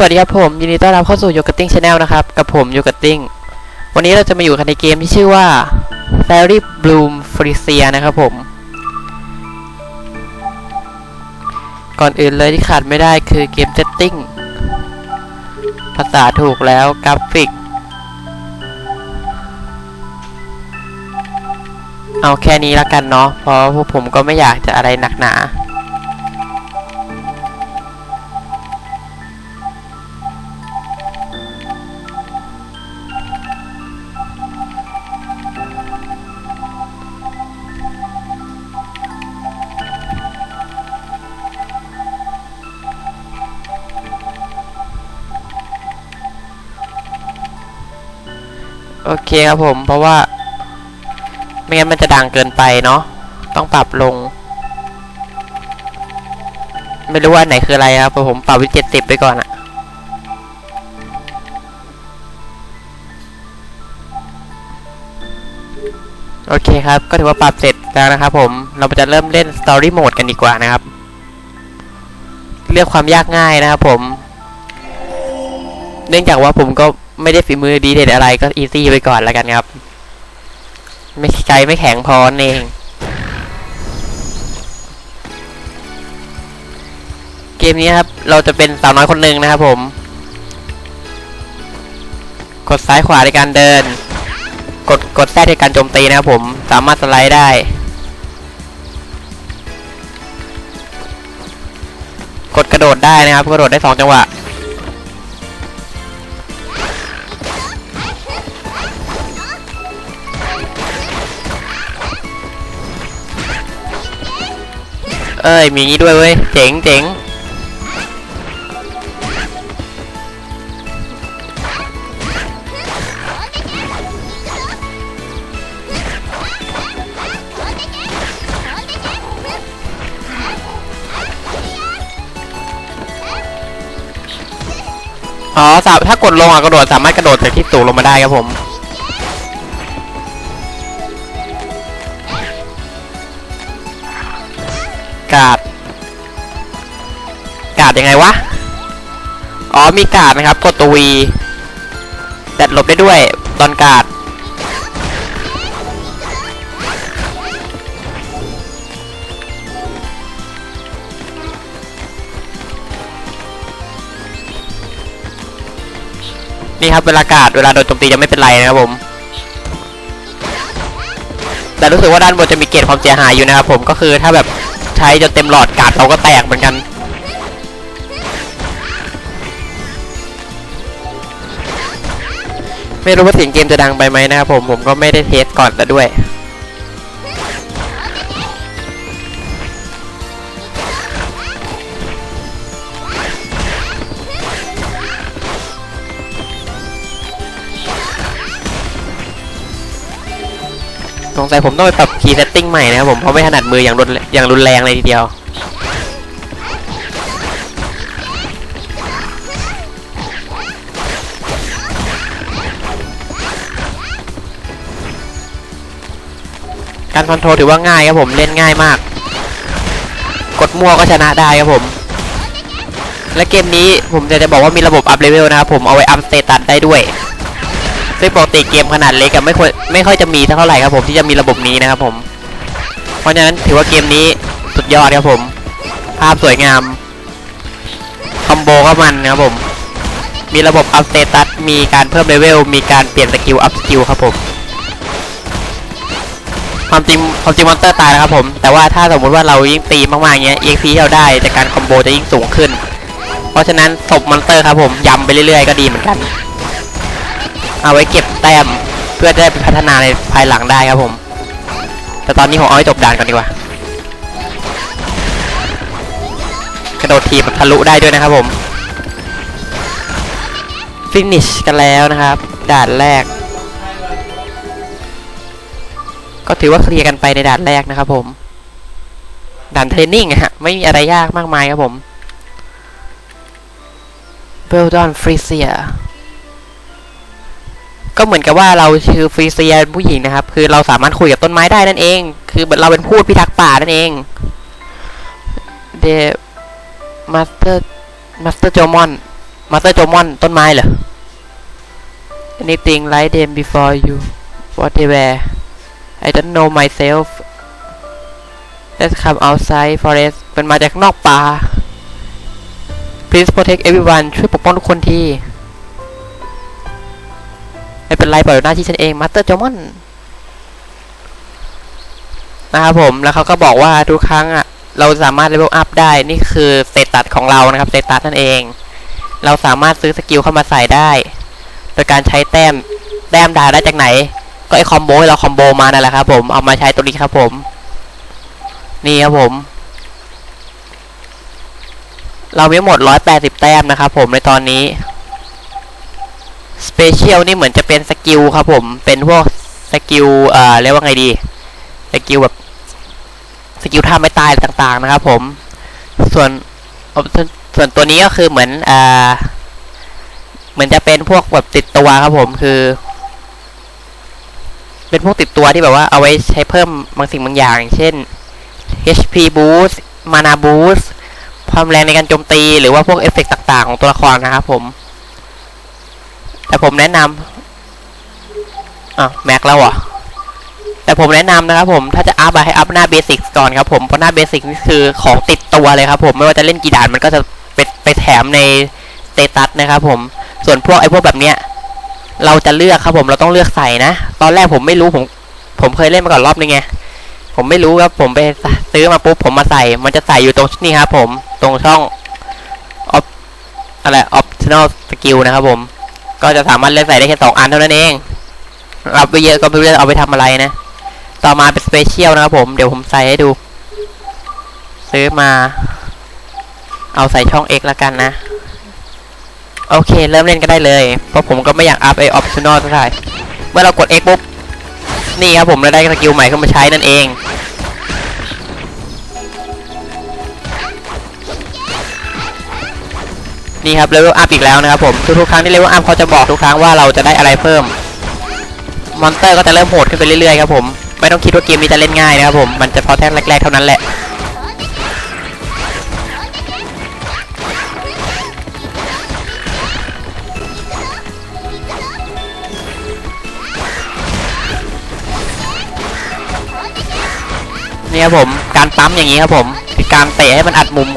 สวัสดีครับผมยินดีต้อนรับเข้าสู่โยก t ติ้งชาแนลนะครับ กับผมโยก t ติ้งวันนี้เราจะมาอยู่กันในเกมที่ชื่อว่า Fairy Bloom Freesia นะครับผม ก่อนอื่นเลยที่ขาดไม่ได้คือเกม setting ภาษาถูกแล้วกราฟิก เอาแค่นี้ละกันเนาะเพราะพวกผมก็ไม่อยากจะอะไรหนักหนา โอเคครับผมเพราะว่า ไม่งั้นมันจะดังเกินไปเนาะต้องปรับลง ไม่รู้ว่าไหนคืออะไรครับผมปรับไว้เจ็ดสิบไปก่อนอะโอเคครับ ก็ถือว่าปรับเสร็จแล้วนะครับผม เราจะเริ่มเล่น Story Mode กันดีกว่านะครับ เลือกความยากง่ายนะครับผม เนื่องจากว่าผมก็ ไม่ได้ฝีมือดีเด่นอะไรก็อีซี่ไปก่อนแล้วกันครับ ไม่ใจไม่แข็งพอนเองเกมนี้ครับเราจะเป็นสาวน้อยคนหนึ่งนะครับผม กดซ้ายขวาในการเดิน กดกดแท้ในการโจมตีนะครับผมสามารถสไลด์ได้ กดกระโดดได้นะครับกระโดดได้สองจังหวะ เอ้ย มีงี้ด้วยเว้ย เจ๋งเจ๋งอ๋อถ้ากดลงอะกระโดดสามารถกระโดดจากที่สูงลงมาได้ครับผมาดยังไงวะ อ๋อมีกาดนะครับ กดตัววีแต่หลบได้ด้วยตอนกาดนี่ครับเวลากาดเวลาโดนโจมตีจะไม่เป็นไรนะครับผม แต่รู้สึกว่าด้านบนจะมีเกรดความเสียหายอยู่นะครับผมก็คือถ้าแบบใช้จนเต็มหลอดกาดเราก็แตกเหมือนกัน ไม่รู้ว่าเสียงเกมจะดังไปไหมนะครับผมผมก็ไม่ได้เทสก่อนแต่ด้วย สงสัยผมต้องไปปรับคีย์เซตติ้งใหม่นะครับผมเพราะไม่ถนัดมืออย่างรุนอย่างรุนแรงเลยทีเดียว การคอนโทรลถือว่าง่ายครับผมเล่นง่ายมาก กดมั่วก็ชนะได้ครับผม และเกมนี้ผมจะจะบอกว่ามีระบบอัพเลเวลนะครับผมเอาไว้อัพสเตตัสได้ด้วยซึ่งปกติเกมขนาดเล็กอะไม่ค่อยไม่ค่อยจะมีเท่าไหร่ครับผมที่จะมีระบบนี้นะครับผม เพราะฉะนั้นถือว่าเกมนี้สุดยอดครับผม ภาพสวยงามคอมโบก็มันนะครับผม มีระบบอัพสเตตัสมีการเพิ่มเลเวลมีการเปลี่ยนสกิลอัพสกิลครับผม ความจริงความจริงมอนเตอร์ตายแล้วครับผม แต่ว่าถ้าสมมุติว่าเรายิ่งตีมากๆอย่างเงี้ย EXP ที่เราได้จากการคอมโบจะยิ่งสูงขึ้น เพราะฉะนั้นศพมอนเตอร์ครับผมยำไปเรื่อยๆก็ดีเหมือนกัน เอาไว้เก็บแต้มเพื่อจะได้ไปพัฒนาในภายหลังได้ครับผม แต่ตอนนี้ผมเอาให้จบด่านก่อนดีกว่า กระโดดทีบแบบทะลุได้ด้วยนะครับผม ฟินิชกันแล้วนะครับ ด่านแรก ก็ถือว่าเคลียร์กันไปในด่านแรกนะครับผมด่านเทรนนิ่งอะฮะไม่มีอะไรยากมากมายครับผม b e l d o n Freesia ก็เหมือนกับว่าเราคือฟรีเซียผู้หญิงนะครับ คือเราสามารถคุยกับต้นไม้ได้นั่นเอง คือเราเป็นพูดพิทักษ์ป่านั่นเอง The Master Master Jomon มาสเตอร์โจมอนต้นไม้เหรอ anything like them before you what they were I don't know myself let's come outside forest เป็นมาจากนอกป่า please protect everyone ช่วยปกป้องทุกคนที ไม่เป็นไรปล่อยหน้าที่ฉันเองมาสเตอร์โจมอนนะครับผม แล้วเขาก็บอกว่าทุกครั้งอะ เราสามารถเลเวลอัพได้ นี่คือสเตตัสของเรานะครับสเตตัสนั่นเอง เราสามารถซื้อสกิลเข้ามาใส่ได้ โดยการใช้แต้ม แต้มดาได้จากไหน ก็ไอคอมโบที่เราคอมโบมานั่นแหละครับผมเอามาใช้ตัวนี้ครับผม นี่ครับผม เรามีหมด180แต้มนะครับผมในตอนนี้สเปเชียลนี่เหมือนจะเป็นสกิลครับผมเป็นพวกสกิลเอ่อเรียกว่าไงดีสกิลแบบสกิลท่าไม่ตายอะไรต่างๆนะครับ ผมส่วนส่วนส่วนตัวนี้ก็คือเหมือนอ่าเหมือนจะเป็นพวกแบบติดตัวครับผมคือ เป็นพวกติดตัวที่แบบว่าเอาไว้ใช้เพิ่มบางสิ่งบางอย่าง เช่น HP boost mana boost ความแรงในการโจมตี หรือว่าพวกเอฟเฟกต์ต่าง ๆ ของตัวละครนะครับผม แต่ผมแนะนำอะแม็กแล้วเหรอะแต่ผมแนะนำนะครับผมถ้าจะอัพอะให้อัพหน้าเบสิกก่อนครับผมเพราะหน้าเบสิกนี่คือของติดตัวเลยครับผมไม่ว่าจะเล่นกี่ด่านมันก็จะไปไปแถมในสเตตัสนะครับผมส่วนพวกไอ้พวกแบบเนี้ย เราจะเลือกครับผมเราต้องเลือกใส่นะ ตอนแรกผมไม่รู้ผม ผมเคยเล่นมาก่อนรอบนึงไงผมไม่รู้ครับผมไปซื้อมาปุ๊บผมมาใส่ มันจะใส่อยู่ตรงนี่ครับผมตรงช่องออฟอะไร optional skill นะครับผม ก็จะสามารถเลือกใส่ได้แค่สองอันเท่านั้นเองรับไปเยอะก็ไม่รู้จะเอาไปทำอะไรนะ ต่อมาเป็นสเปเชียลนะครับผมเดี๋ยวผมใส่ให้ดู ซื้อมา เอาใส่ช่อง X แล้วกันนะ โอเค เริ่มเล่นก็ได้เลย เพราะผมก็ไม่อยากอัพไอออปชั่นอลเท่าไหร่เมื่อเรากด X ปุ๊บ นี่ครับผมเราได้สกิลใหม่เข้ามาใช้นั่นเอง นี่ครับเลเวลอัพอีกแล้วนะครับผม ทุกๆครั้งที่เลเวลอัพเขาจะบอกทุกครั้งว่าเราจะได้อะไรเพิ่ม มอนสเตอร์ก็จะเริ่มโหดขึ้นไปเรื่อยๆครับผม ไม่ต้องคิดว่าเกมนี้จะเล่นง่ายนะครับผม มันจะพอแท่งแรกๆเท่านั้นแหละ นี่ครับผมการปั๊มอย่างนี้ครับผมคือการเตะให้มันอัดมุม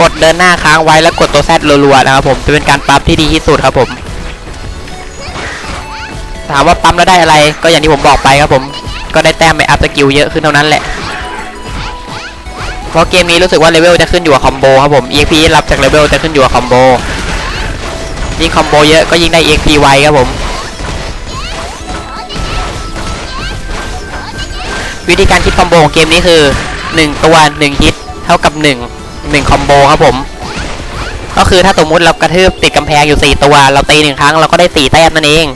กดเดินหน้าค้างไว้แล้วกดตัวแซดรัวๆนะครับผมจะเป็นการปั๊มที่ดีที่สุดครับผม ถามว่าปั๊มแล้วได้อะไร ก็อย่างที่ผมบอกไปครับผม ก็ได้แต้มไปอัพสกิลเยอะขึ้นเท่านั้นแหละเพราะเกมนี้รู้สึกว่าเลเวลจะขึ้นอยู่กับคอมโบครับผม EXP รับจากเลเวลจะขึ้นอยู่กับคอมโบยิ่งคอมโบเยอะก็ยิ่งได้ EXP ไวครับผม วิธีการคิดคอมโบของเกมนี้คือ 1 ตัว 1 ฮิตเท่ากับ 1 1คอมโบครับผม ก็คือถ้าสมมุติเรากระทืบติดกำแพงอยู่ 4 ตัว เราตีหนึ่งครั้งเราก็ได้ 4 แต้มนั่นเอง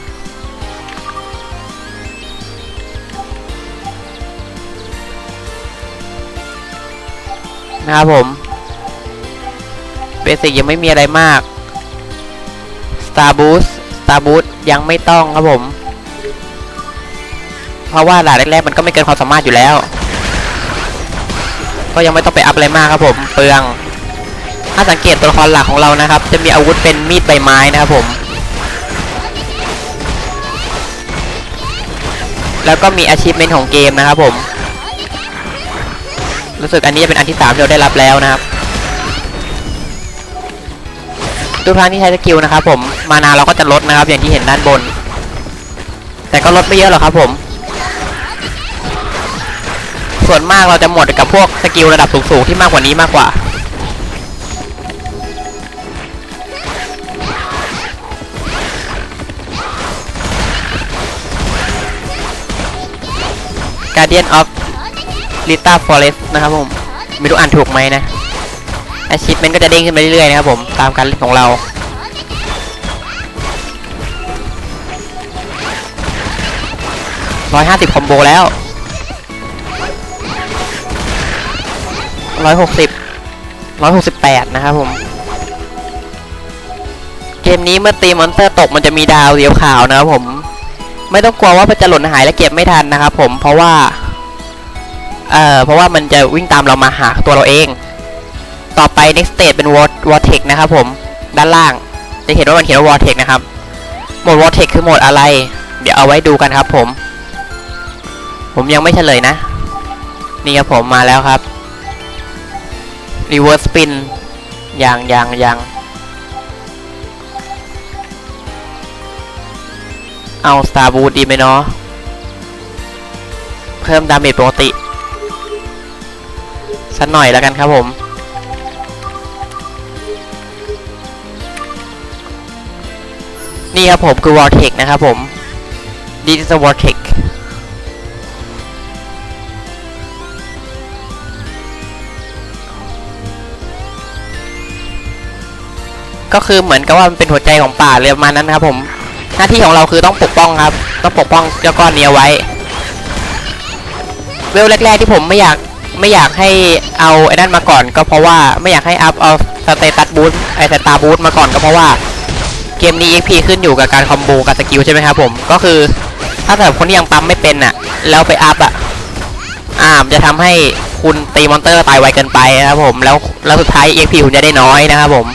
นะครับผมเบสิกยังไม่มีอะไรมาก Star Boost Star Boost ยังไม่ต้องครับผม เพราะว่าด่านแรกๆมันก็ไม่เกินความสามารถอยู่แล้ว ก็ยังไม่ต้องไปอัพอะไรมากครับผม เปลือง ถ้าสังเกตตัวละครหลักของเรานะครับ จะมีอาวุธเป็นมีดใบไม้นะครับผม แล้วก็มี achievement ของเกมนะครับผม รู้สึกอันนี้จะเป็นอันที่สามที่เราได้รับแล้วนะครับทุกครั้งที่ใช้สกิลนะครับผม มานาเราก็จะลดนะครับ อย่างที่เห็นด้านบน แต่ก็ลดไม่เยอะหรอกครับผม ส่วนมากเราจะหมดกับพวกสกิลระดับสูงๆที่มากกว่านี้มากกว่า Guardian of Lita Forest นะครับผม ไม่รู้อ่านถูกไหมนะ Achievement ก็จะเด้งขึ้นไปเรื่อยๆนะครับผม ตามการเล่นของเราร้อยห้าสิบคอมโบแล้ว ร้อยหกสิบร้อยหกสิบแปดนะครับผม เกมนี้เมื่อตีมอนสเตอร์ตกมันจะมีดาวเดียวขาวนะครับผม ไม่ต้องกลัวว่ามันจะหล่นหายและเก็บไม่ทันนะครับผมเพราะว่า เอ่อ เพราะว่ามันจะวิ่งตามเรามาหาตัวเราเอง ต่อไป next stage เป็น Vor- vortex นะครับผม ด้านล่าง จะเห็นว่ามันเขียนว่า Vortex นะครับ โหมด Vortex คือโหมดอะไร เดี๋ยวเอาไว้ดูกันครับผม ผมยังไม่เฉลยนะ นี่ครับผมมาแล้วครับ Reverse Spin ยังยังยังเอา Star Boost ดีไหมเนาะเพิ่มดาเมจปกติสักหน่อยแล้วกันครับผม นี่ครับผมคือ Vortex นะครับผม This is a Vortex ก็คือเหมือนกับว่ามันเป็นหัวใจของป่าเลยประมาณนั้นครับผม หน้าที่ของเราคือต้องปกป้องครับ ต้องปกป้องเจ้าก้อนนี้ไว้ เวลแรกๆที่ผมไม่อยากไม่อยากให้เอาไอ้นั่นมาก่อน ก็เพราะว่าไม่อยากให้อัพเอาสเตตัสบูทไอ้สตาร์บูทมาก่อนก็เพราะว่าเกมนี้ XP ขึ้นอยู่กับการคอมโบกับสกิลใช่ไหมครับผม ก็คือถ้าสำหรับคนที่ยังปั๊มไม่เป็นอะ แล้วไปอัพอะอ่ามันจะทำให้คุณตีมอนเตอร์ตายไวเกินไปนะครับผม แล้วแล้วสุดท้าย XP คุณจะได้น้อยนะครับผม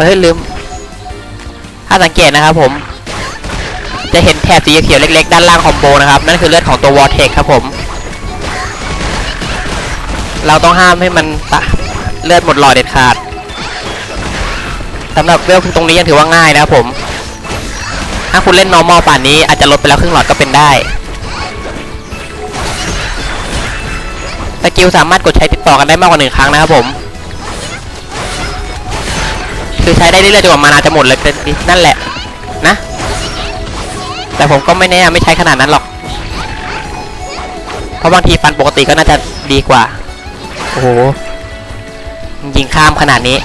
เฮ้ยลืม ถ้าสังเกตนะครับผม จะเห็นแถบสีเขียวเล็กๆ ด้านล่างคอมโบนะครับ นั่นคือเลือดของตัว Vortex ครับผม เราต้องห้ามให้มันตะเลือดหมดหลอดเด็ดขาดสำหรับเวลตรงนี้ยังถือว่าง่ายนะครับผม ถ้าคุณเล่น normal ป่านนี้อาจจะลดไปแล้วครึ่งหลอดก็เป็นได้สกิลสามารถกดใช้ติดต่อกันได้มากกว่าหนึ่งครั้งนะครับผม คือใช้ได้เรื่อยๆจนกว่ามานาจะหมดเลยนั่นแหละนะ แต่ผมก็ไม่แน่ไม่ใช้ขนาดนั้นหรอก เพราะบางทีฟันปกติก็น่าจะดีกว่า โอ้โหยิงข้ามขนาดนี้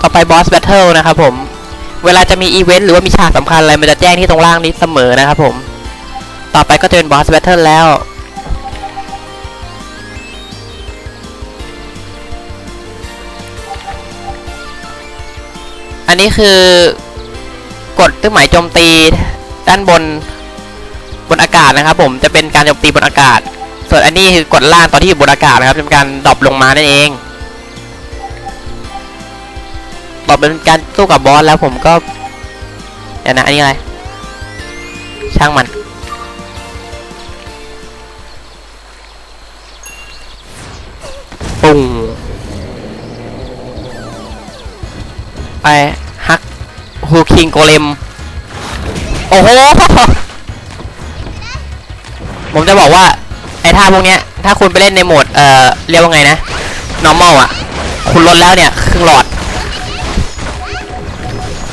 ต่อไปบอสแบทเทิลนะครับผม เวลาจะมีอีเวนต์หรือว่ามีฉากสำคัญอะไร มันจะแจ้งที่ตรงล่างนี้เสมอนะครับผม ต่อไปก็จะเป็นบอสแบทเทิลแล้ว อันนี้คือกดเครื่องหมายโจมตีด้านบนบนอากาศนะครับ ผมจะเป็นการโจมตีบนอากาศ ส่วนอันนี้คือกดล่างตอนที่อยู่บนอากาศนะครับเป็นการดรอปลงมานั่นเองดรอปเป็นการสู้กับบอสแล้วผมก็เดี๋ยวนะอันนี้อะไร ช่างมัน ปุ้ง ไปฮักฮูคิงโกเลม โอ้โห ผมจะบอกว่า ไอ้ท่าพวกเนี้ย ถ้าคุณไปเล่นในโหมด เอ่อ เรียกว่าไงนะ normal อะ คุณลดแล้วเนี่ย ครึ่งหลอด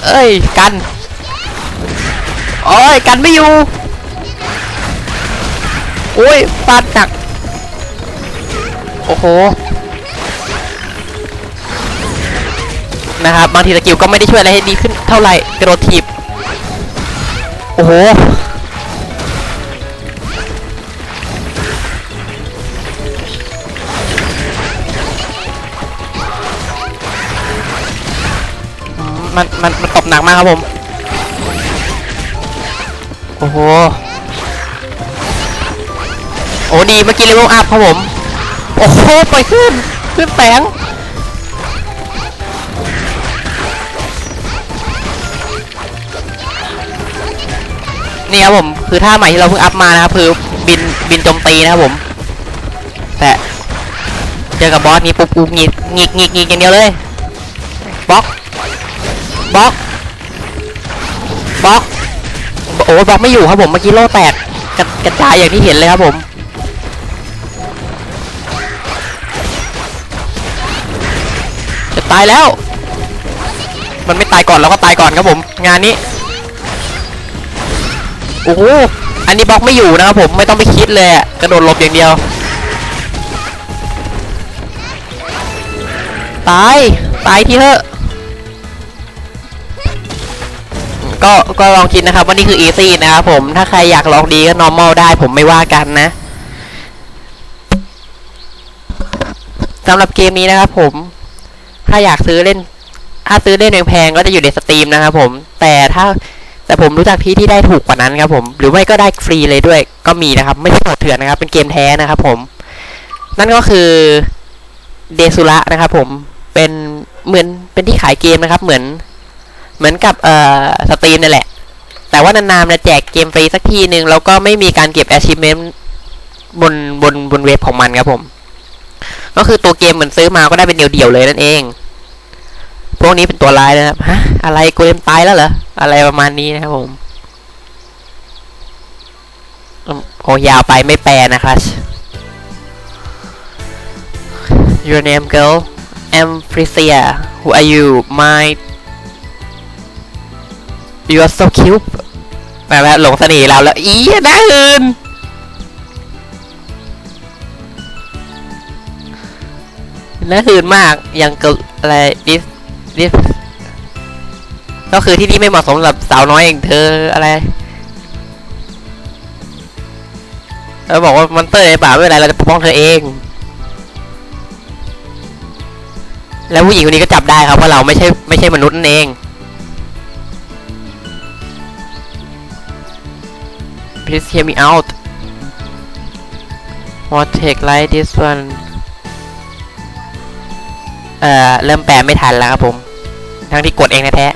เอ้ย กันโอ้ย กันไม่อยู่ โอ้ยฟาดหนัก โอ้โห นะครับบางทีสกิลก็ไม่ได้ช่วยอะไรให้ดีขึ้นเท่าไหร่กระโดดถีบโอ้โหมมันมันมันตบหนักมากครับผม โอ้โห โอ้ดีเมื่อกี้เลเวลอัพครับผม โอ้โห ไปขึ้น ขึ้นแสง นี่ครับผมคือท่าใหม่ที่เราเพิ่งอัพมานะครับคือบินบินโจมตีนะครับผม แต่เจอกับบอสนี้ปุ๊บปุ๊บงิกงิกงิกงิกอย่างเดียวเลยบล็อกบล็อกบล็อกโอ้บล็อกไม่อยู่ครับผมเมื่อกี้โล่แตกกระกระจายอย่างที่เห็นเลยครับผมจะตายแล้ว มันไม่ตายก่อนเราก็ตายก่อนครับผม งานนี้ โอ้โหอันนี้บล็อกไม่อยู่นะครับผมไม่ต้องไปคิดเลยกระโดดหลบอย่างเดียว ตาย ตายทีเถอะก็ก็ลองคิดนะครับว่านี่คือ easy นะครับผมถ้าใครอยากลองดีก็ normal ได้ผมไม่ว่ากันนะสำหรับเกมนี้นะครับผม ถ้าอยากซื้อเล่น ถ้าซื้อเล่นแพงๆก็จะอยู่ในสตรีมนะครับผม แต่ถ้า แต่ผมรู้จักที่ที่ได้ถูกกว่านั้นครับผมหรือไม่ก็ได้ฟรีเลยด้วยก็มีนะครับ ไม่ใช่โหดเถื่อนนะครับ เป็นเกมแท้นะครับผม นั่นก็คือเดซุระนะครับผมเป็นเหมือนเป็นที่ขายเกมนะครับ เหมือน เหมือนกับเอ่อสตรีมนั่นแหละ แต่ว่านานๆจะแจกเกมฟรีสักทีหนึ่งแล้วก็ไม่มีการเก็บ achievement บนบนบนเว็บของมันครับผม ก็คือตัวเกมเหมือนซื้อมาก็ได้เป็นเดี่ยวๆเลยนั่นเอง พวกนี้เป็นตัวร้ายนะครับ ฮะ อะไรโกเลมตายแล้วเหรอ อะไรประมาณนี้นะครับผมโอ้ยาวไปไม่แปลนะครับ Your name girl I'm Frisia Who are you My You are so cute แปลว่าหลงเสน่ห์เราแล้ว อีน่าอื่นน่าหืนมากย่างเกิดอะไร this this ก็คือที่นี่ไม่เหมาะสมสำหรับสาวน้อยอย่างเธออะไรเราบอกว่ามันเตอร์ในป่าไม่เป็นไรเราจะปกป้องเธอเอง แล้วผู้หญิงคนนี้ก็จับได้ครับว่าเราไม่ใช่ไม่ใช่มนุษย์นั่นเอง Please hear me out What take like this one เอ่อเริ่มแปลไม่ทันแล้วครับผม ทั้งที่กดเองแท้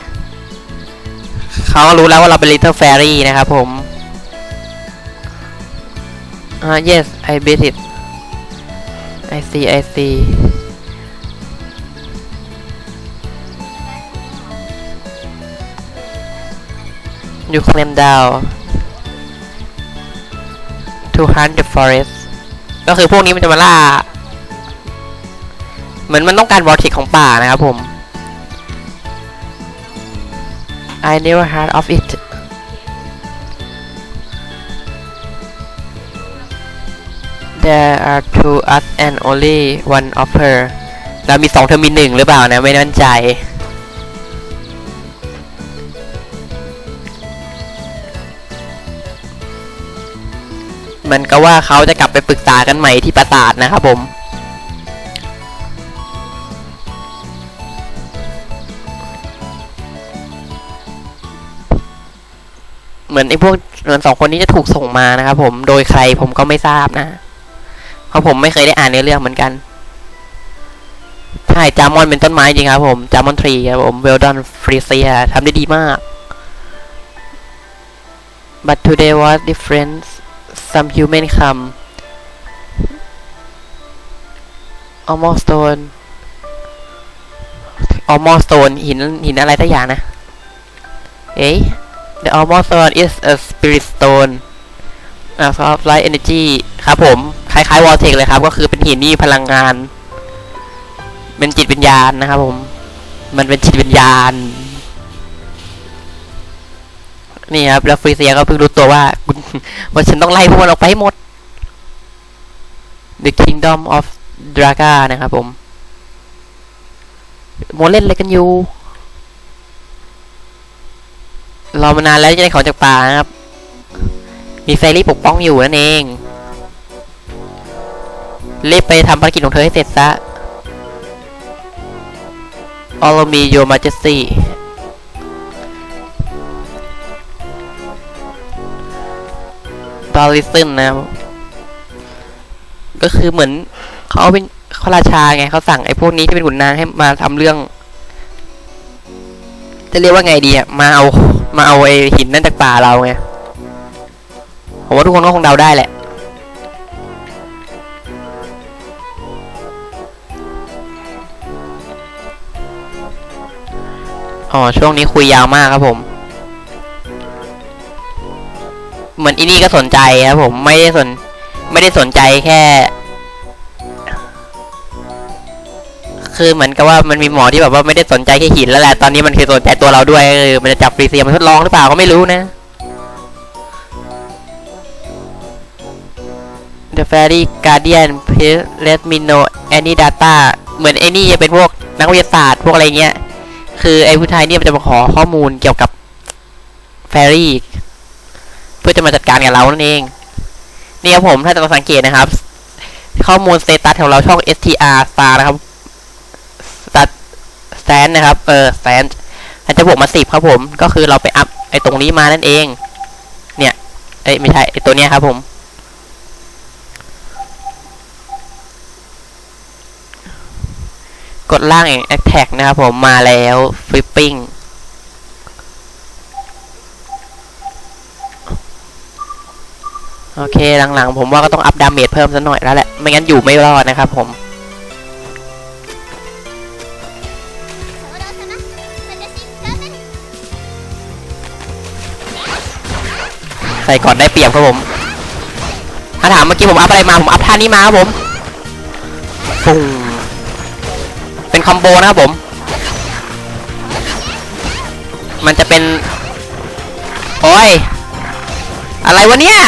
เขาก็รู้แล้วว่าเราเป็น Little Fairy นะครับผมอ่า yes I bet it I see I see you climb down to hunt the forest ก็คือพวกนี้มันจะมาล่า เหมือนมันต้องการวอลเทคของป่านะครับผม I never heard of it There are two us and only one of her เรามีสองเธอมีหนึ่งหรือเปล่านะ ไม่แน่ใจมือนกับว่าเขาจะกลับไปปรึกษากันใหม่ที่ปราสาทนะครับผม เหมือนไอ้พวกเหมือนสองคนนี้จะถูกส่งมานะครับผมโดยใครผมก็ไม่ทราบนะ เพราะผมไม่เคยได้อ่านในอเรื่องเหมือนกันใช่จามอนเป็นต้นไม้จริงครับผมจามอนทรีครับผมเวลดอนฟรีเซียทำได้ดีมาก but today was different some human come almost stone almost stone หินหินอะไรสักอย่างนะ เอ๊ะ The almost stone is a spirit stone a source of light energy ครับผม คล้ายๆ vortex เลยครับ ก็คือเป็นหินที่พลังงาน เป็นจิตวิญญาณนะครับผม มันเป็นจิตวิญญาณ นี่ครับ แล้วฟรีเซียก็เพิ่งรู้ตัวว่าว่าฉันต้องไล่พวกมันออกไปห้หมด The Kingdom of Draga นะครับผมโมเล่นอะไรกันอยู่ รอมานานแล้วจะได้ของจากป่านะครับ มีเฟรี่ปกป้องอยู่นั่นเองรีบไปทำภารกิจของเธอให้เสร็จซะ All me your majesty ตอลิซึนนะครับก็คือเหมือนเขาเป็นพระราชาไงเขาสั่งไอ้พวกนี้ที่เป็นขุนนางให้มาทำเรื่อง จะเรียกว่าไงดีอะมาเอา มาเอาไอหินนั่นจากป่าเราไงผมว่าทุกคนก็คงเดาได้แหละ อ๋อ ช่วงนี้คุยยาวมากครับผม เหมือนอีนี่ก็สนใจครับผม ไม่ได้สน ไม่ได้สนใจแค่ คือเหมือนกับว่ามันมีหมอที่แบบว่าไม่ได้สนใจแค่หินแล้วแหละตอนนี้มันคือสนใจตัวเราด้วยเออมันจะจับฟรีเซียมาทดลองหรือเปล่าก็ไม่รู้นะ The Fairy Guardian please let me know any data เหมือนไอ้นี่จะเป็นพวกนักวิทยาศาสตร์พวกอะไรเงี้ย คือไอ้ผู้ชายเนี่ยมันจะมาขอข้อมูลเกี่ยวกับ Fairy เพื่อจะมาจัดการกับเรานั่นเอง นี่ครับผมถ้าจะสังเกตนะครับ ข้อมูลสเตตัสของเราช่อง str star นะครับ stat stand นะครับเออ stand มันจะบวกมาสิบครับผมก็คือเราไปอัพไอ้ตรงนี้มานั่นเอง เนี่ยเอ้ไม่ใช่ไอ้ตัวเนี้ยครับผมกดล่างเอง attack นะครับผมมาแล้ว flipping โอเคหลังๆ ผมว่าก็ต้องอัพดาเมจเพิ่มสักหน่อยแล้วแหละ ไม่งั้นอยู่ไม่รอดนะครับผม ใส่ก่อนได้เปรียบครับผมถ้าถามเมื่อกี้ผมอัพอะไรมาผมอัพท่านี้มาครับผมปุ้งเป็นคอมโบนะครับผม มันจะเป็น โอ้ย อะไรวะเนี่ย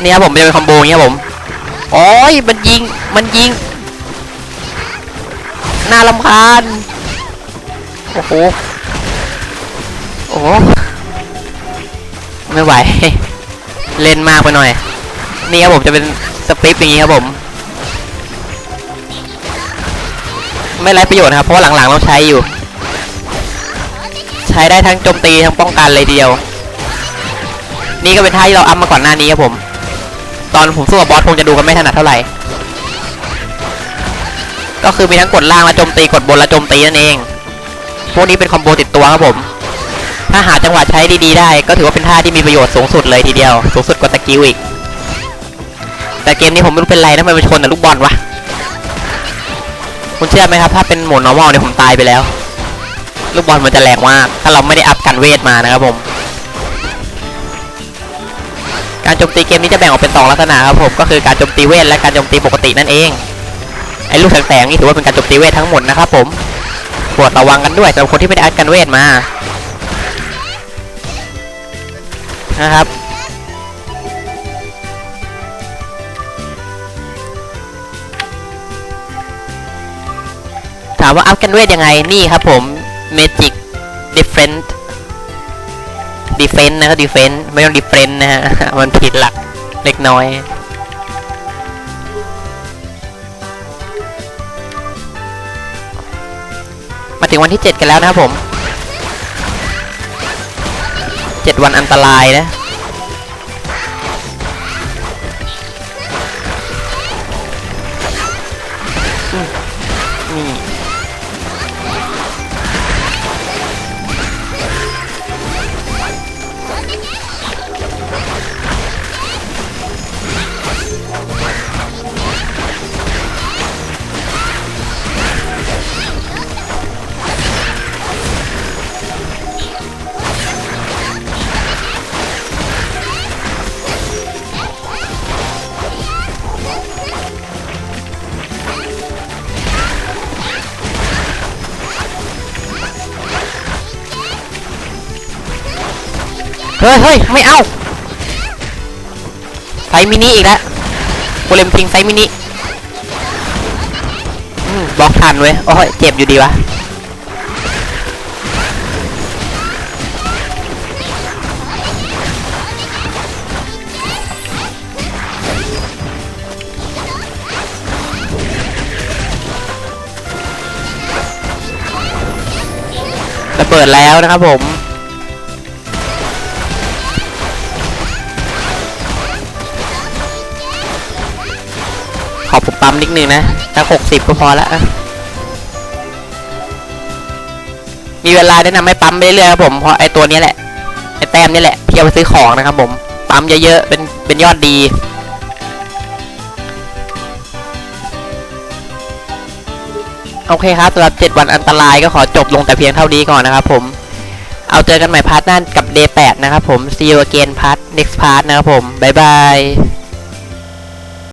เนี่ยผมจะเป็นคอมโบเงี้ยผม โอ้ย มันยิง มันยิง น่ารำคาญ อ้โหโอ้โหไม่ไหว เล่นมากไปหน่อย นี่ครับผมจะเป็นสปริปอย่างนี้ครับผม ไม่ไรประโยชน์ครับ เพราะาหลังๆเราใช้อยู่ ใช้ได้ทั้งโจมตีทั้งป้องกันเลยทีเดียว นี่ก็เป็นท่าที่เราอัพมาก่อนหน้านี้ครับผม ตอนผมสู้กับบอสคงจะดูกันไม่ถนัดเท่าไหร่ ก็คือมีทั้งกดล่างและโจมตีกดบนและโจมตีนั่นเอง พวกนี้เป็นคอมโบติดตัวครับผม ถ้าหาจังหวะใช้ดีๆได้ ก็ถือว่าเป็นท่าที่มีประโยชน์สูงสุดเลยทีเดียว สูงสุดกว่าสกิลอีก แต่เกมนี้ผมไม่รู้เป็นไรนะทำไมมันชนแต่ลูกบอลวะ คุณเชื่อไหมครับ ถ้าเป็นโหมด normal เนี่ยผมตายไปแล้ว ลูกบอลมันจะแรงมาก ถ้าเราไม่ได้อัพกันเวทมานะครับผม การโจมตีเกมนี้จะแบ่งออกเป็นสองลักษณะครับผม ก็คือการโจมตีเวทและการโจมตีปกตินั่นเอง ไอ้ลูกแสงๆนี่ถือว่าเป็นการโจมตีเวททั้งหมดนะครับผม ปรดระวังกันด้วยสำหรับคนที่ไม่ได้อัพกันเวทมา นะครับ ถามว่าอัพกันเวทยังไง นี่ครับผม Magic Defense Defense นะครับ Defense ไม่ต้อง Defense นะฮะ มันผิดหลักเล็กน้อย มาถึงวันที่ 7 กันแล้วนะครับผม 7 วันอันตรายนะ เฮ้ยเฮ้ยไม่เอาไซมินิอีกแล้วโกเลมทิ้งไซมินิบล็อกทันเว้ย โอ้ย เจ็บอยู่ดีวะ ระเบิดแล้วนะครับผม ปั๊มนิดนึงนะสักหกสิบก็พอละมีเวลาแนะนำให้ปั๊มไปเรื่อยครับผมเพราะไอตัวนี้แหละไอแต้มนี่แหละที่เอาไปซื้อของนะครับผมปั๊มเยอะๆเป็นเป็นยอดดีโอเคครับสำหรับ 7 วันอันตรายก็ขอจบลงแต่เพียงเท่านี้ก่อนนะครับผม เอาเจอกันใหม่พาร์ทหน้ากับ day 8 นะครับผม see you again part next part นะครับผม บ๊ายบาย